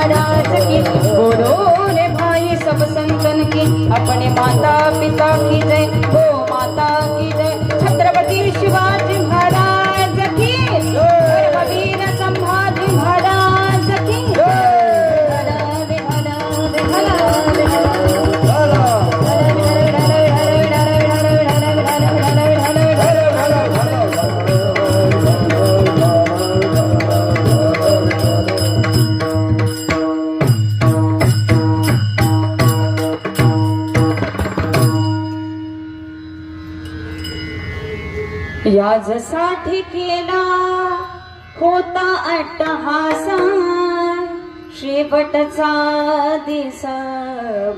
महाराज की। बोलो रे भाई सब संतन की। अपने माता पिता की जय। गो माता की जय। छत्रपति शिवाजी याजसाठी केला होता अट्टहास शेवटचा दिस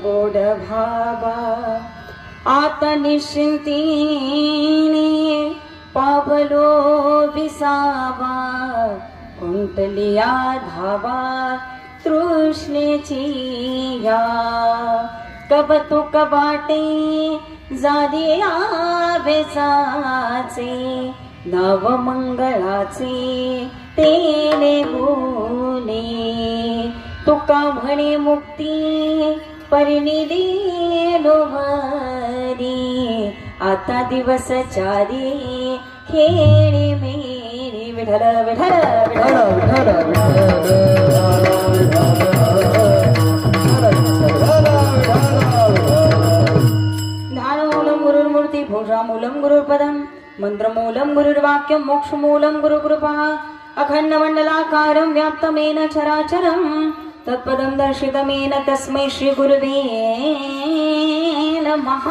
गोड भाबा. आता निश्चिंतीने पावलो विसावा. कुंटलिया धावा तृष्णेची या. कब तू कबाटे जादिया बेसाचे नवमंगळाचे तेने बोले. तुका म्हणे मुक्ती परिनिधी लोहरी आता दिवस चारी खेळी मेरी. विठल विठल विठल ध्यानमूलं गुरुर्पदं मन्त्रमूलं गुरुर्वाक्यं मोक्षमूलं गुरुकृपा। अखण्डमण्डलाकारं व्याप्तमेन चराचरं तत्पदं दर्शितमेन तस्मै श्रीगुरुवे नमः।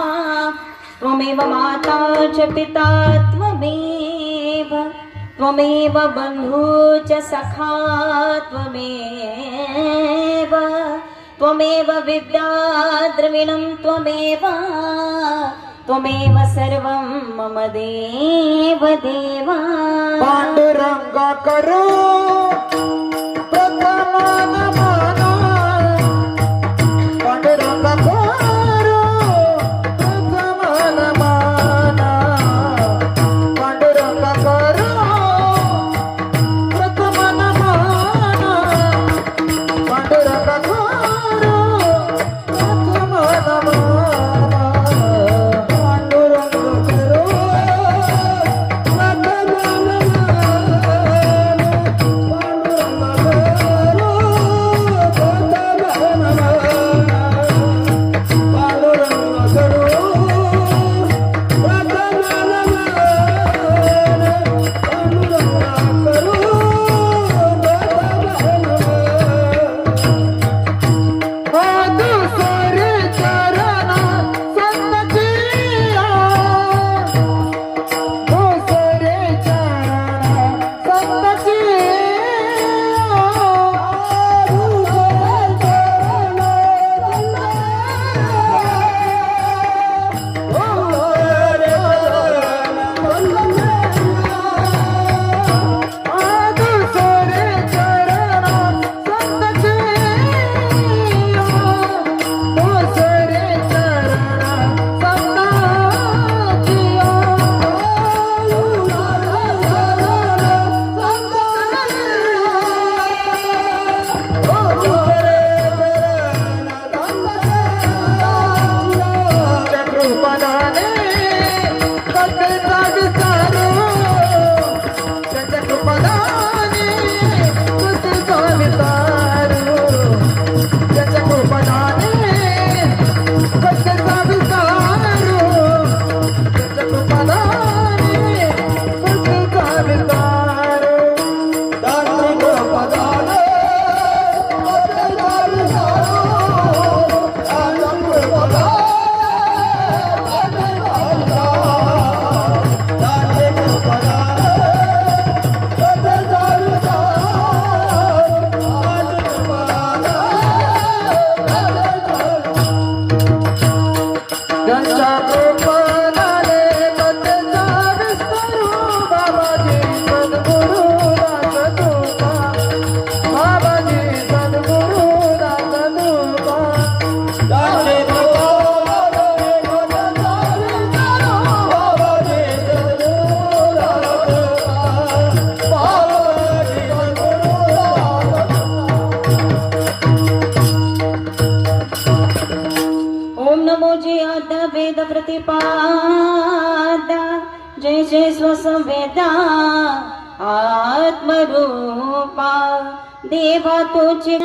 त्वमेव माता च पिता त्वमेव। त्वमेव बन्धू च सखा त्वमेव। त्वमेव विद्या द्रविणं त्वमेव त्वमेव सर्वं मम देव देवा। पांडुरंग करो। देवा तुझे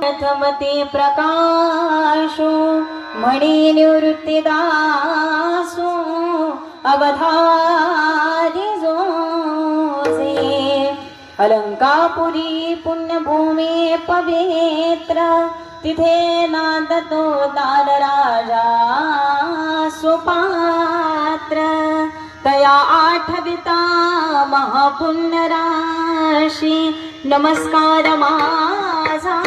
प्रथमते प्रकाशो मणि निवृत्तिदासो अवधारी जोसे पवित्र तिथे नादतो दानराजा सुपात्र। तया आठविता महापुण्यराशि नमस्कार माझा.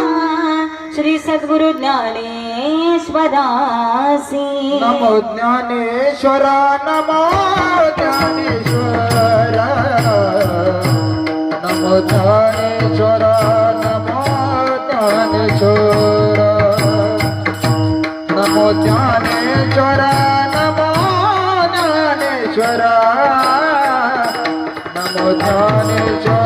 श्री सद्गुरु ज्ञानेश्वरासी. नमो ज्ञानेश्वरा नमो ज्ञानेश्वर. नमो ज्ञानेश्वरा नमो ज्ञानेश्वर. नमो ज्ञानेश्वर नमो ज्ञानेश्वरा. नमो ज्ञानेश्वर.